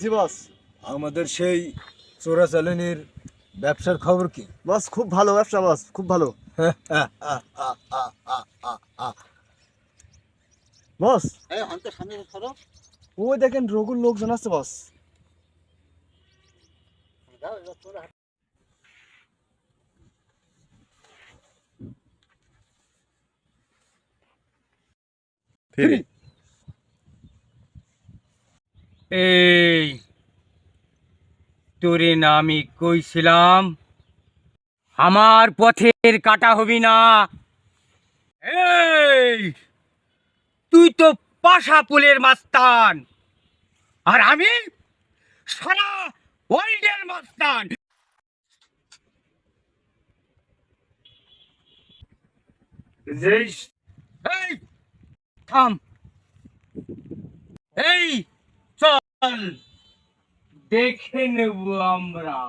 জি বস। আমাদের সেই চোরাচালানির ব্যবসার খবর কি? বস খুব ভালো ব্যবসা বস খুব ভালো। বস এই হন্তে সামনে সরো ওই দেখেন রঘুর লোকজন আসছে বস। তোরা এই, তোরে না আমি কইছিলাম, আমার পথের কাটা হবি না। এই, তুই তো পাশা পুলের মাস্তান, আর আমি সারা ওয়ার্ল্ডের মাস্তান। এই, থাম। এই দেখে নেব আমরা